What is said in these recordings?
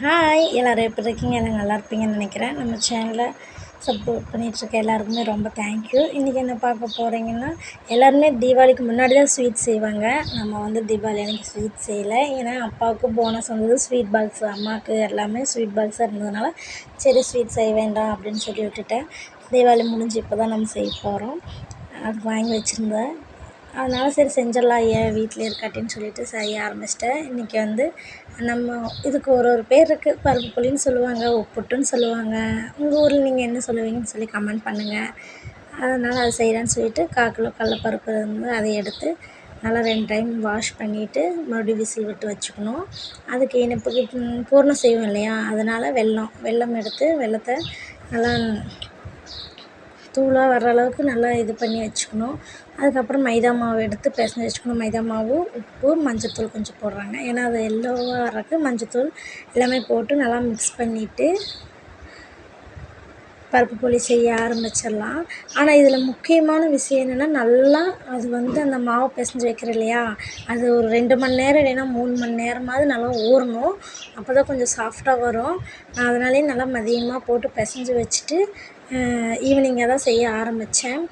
Hi எல்லோரும் எப்படி இருக்கீங்க? எல்லாம் நல்லா இருப்பீங்கன்னு நினைக்கிறேன். நம்ம சேனலை சப்போர்ட் பண்ணிகிட்ருக்க எல்லாருக்குமே ரொம்ப தேங்க்யூ இன்றைக்கி என்ன பார்க்க போகிறீங்கன்னா எல்லாருமே தீபாவளிக்கு முன்னாடி தான் ஸ்வீட் செய்வாங்க. நம்ம வந்து தீபாவளி அன்றைக்கி ஸ்வீட் செய்யலை. ஏன்னா அப்பாவுக்கு போனஸ் வந்தது ஸ்வீட் பாக்ஸ் அம்மாவுக்கு எல்லாமே ஸ்வீட் பாக்ஸாக இருந்ததுனால சரி ஸ்வீட் செய்ய வேண்டாம் அப்படின்னு சொல்லி விட்டுட்டேன். தீபாவளி முடிஞ்சு இப்போ தான் நம்ம செய்ய போகிறோம் அது வாங்கி வச்சுருந்தேன். அதனால் சரி செஞ்சிடலாம் ஏன் வீட்டில் இருக்காட்டின்னு சொல்லிட்டு செய்ய ஆரம்பிச்சிட்டேன். இன்றைக்கி வந்து நம்ம இதுக்கு ஒரு ஒரு பேர் இருக்குது பருப்பு புளின்னு சொல்லுவாங்க உப்புட்டுன்னு சொல்லுவாங்க. உங்கள் ஊரில் நீங்கள் என்ன சொல்லுவீங்கன்னு சொல்லி கமெண்ட் பண்ணுங்கள் அதனால் அது செய்கிறேன்னு சொல்லிட்டு கால் கிலோ கடலப்பருப்பு இருந்து அதை எடுத்து நல்லா ரெண்டு டைம் வாஷ் பண்ணிவிட்டு மறுபடியும் விசில் விட்டு வச்சுக்கணும். அதுக்கு இனிப்புக்கு பூர்ணம் செய்வோம் இல்லையா? அதனால் வெல்லம் வெல்லம் எடுத்து வெல்லத்தை நல்லா தூளாக வர்ற அளவுக்கு நல்லா இது பண்ணி வச்சுக்கணும். அதுக்கப்புறம் மைதா மாவு எடுத்து பிசைஞ்சு வச்சுக்கணும். மைதா மாவு உப்பு மஞ்சத்தூள் கொஞ்சம் போடுறாங்க. ஏன்னா அது எல்லோவாக வர்றதுக்கு மஞ்சத்தூள் எல்லாமே போட்டு நல்லா மிக்ஸ் பண்ணிவிட்டு பருப்பு போலி செய்ய ஆரம்பிச்சிடலாம். ஆனால் இதில் முக்கியமான விஷயம் என்னென்னா நல்லா அது வந்து அந்த மாவு பிசைஞ்சு வைக்கிறோம் இல்லையா? அது ஒரு ரெண்டு மணி நேரம் இல்லைன்னா மூணு மணி நேரமாவது நல்லா ஊறணும். அப்போ தான் கொஞ்சம் சாஃப்டாக வரும். நான் அதனாலேயே நல்லா மதியமாக போட்டு பிசைஞ்சு வச்சுட்டு ஈவினிங்காக தான் செய்ய ஆரம்பித்தேன்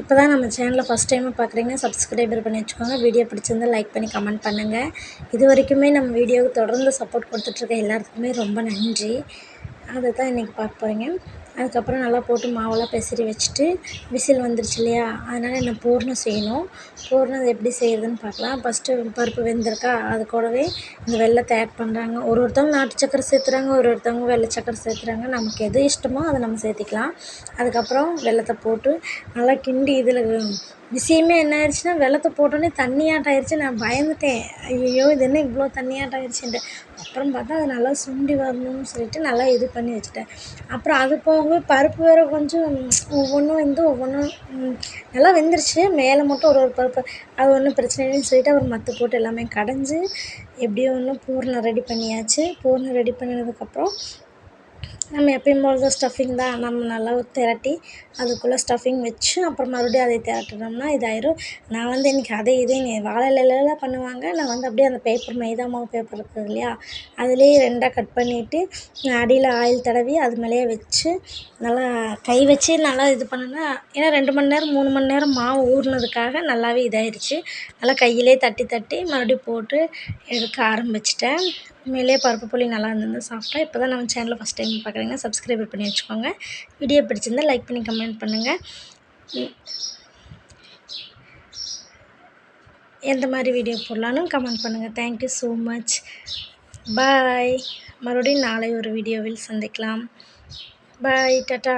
இப்போ தான் நம்ம சேனலில் ஃபஸ்ட் டைமாக பார்க்குறீங்க சப்ஸ்கிரைபர் பண்ணி வச்சுக்கோங்க. வீடியோ பிடிச்சிருந்தால் லைக் பண்ணி கமெண்ட் பண்ணுங்கள் இது வரைக்குமே நம்ம வீடியோவுக்கு தொடர்ந்து சப்போர்ட் கொடுத்துட்ருக்க எல்லாத்துக்குமே ரொம்ப நன்றி. அதை தான் இன்றைக்கி பார்க்க போகிறீங்க அதுக்கப்புறம் நல்லா போட்டு மாவெல்லாம் பெசரி வச்சுட்டு விசில் வந்துருச்சு இல்லையா? அதனால் என்ன பூர்ணம் செய்யணும். பூர்ணம் எப்படி செய்கிறதுன்னு பார்க்கலாம். ஃபஸ்ட்டு பருப்பு வெந்திருக்கா? அது கூடவே இந்த வெள்ளத்தை ஆட் பண்ணுறாங்க ஒரு ஒருத்தவங்க நாட்டு சக்கரை சேர்த்துறாங்க ஒரு ஒருத்தவங்க வெள்ளை சக்கரை சேர்த்துறாங்க. நமக்கு எது இஷ்டமோ அதை நம்ம சேர்த்திக்கலாம். அதுக்கப்புறம் வெல்லத்தை போட்டு நல்லா கிண்டி இதில் விஷயமே என்ன ஆயிடுச்சுன்னா வெள்ளத்தை போட்டோன்னே தண்ணியாட்டம் ஆயிடுச்சு நான் பயந்துட்டேன். ஐயையோ இது என்ன இவ்வளோ தண்ணியாட்டம் ஆயிடுச்சுன்ட்டு அப்புறம் பார்த்தா அது நல்லா சுண்டி வரணும்னு சொல்லிட்டு நல்லா இது பண்ணி வச்சுட்டேன். அப்புறம் அது போகவே பருப்பு வேறு கொஞ்சம் ஒவ்வொன்றும் வந்து ஒவ்வொன்றும் நல்லா வெந்துருச்சு. மேலே மட்டும் ஒரு ஒரு பருப்பு. அது ஒன்றும் பிரச்சனை இல்லைன்னு சொல்லிட்டு அப்புறம் மத்து போட்டு எல்லாமே கடைஞ்சி எப்படியோ ஒன்று பூர்ணம் ரெடி பண்ணியாச்சு. பூர்ணம் ரெடி பண்ணினதுக்கப்புறம் நம்ம எப்பயும் போல் தான் ஸ்டஃபிங் தான் நம்ம நல்லா திரட்டி அதுக்குள்ளே ஸ்டஃபிங் வச்சு அப்புறம் மறுபடியும் அதை திரட்டினோம்னா இதாயிரும். நான் வந்து இன்றைக்கி அதை இதே வாழை இலையிலலாம் பண்ணுவாங்க. நான் வந்து அப்படியே அந்த பேப்பர் மைதா மாவு பேப்பர் இருக்குது இல்லையா? அதுலேயே ரெண்டாக கட் பண்ணிவிட்டு அடியில் ஆயில் தடவி அது மேலேயே வச்சு நல்லா கை வச்சு நல்லா இது பண்ணுனா ஏன்னா ரெண்டு மணி நேரம் மூணு மணி நேரம் மாவு ஊறினதுக்காக நல்லாவே இதாயிருச்சு. நல்லா கையிலே தட்டி தட்டி மறுபடியும் போட்டு எடுக்க ஆரம்பிச்சிட்டேன். உண்மையிலேயே பருப்பு புளி நல்லா இருந்தது சாப்பிட்டேன். இப்போ தான் நம்ம சேனலில் ஃபஸ்ட் டைம் பார்க்குறீங்கன்னா சப்ஸ்கிரைபர் பண்ணி வச்சுக்கோங்க. வீடியோ பிடிச்சிருந்தால் லைக் பண்ணி கமெண்ட் பண்ணுங்கள் எந்த மாதிரி வீடியோ போடலான்னு கமெண்ட் பண்ணுங்கள் தேங்க்யூ ஸோ மச் பாய் மறுபடியும் நாளை ஒரு வீடியோவில் சந்திக்கலாம். பாய் டாட்டா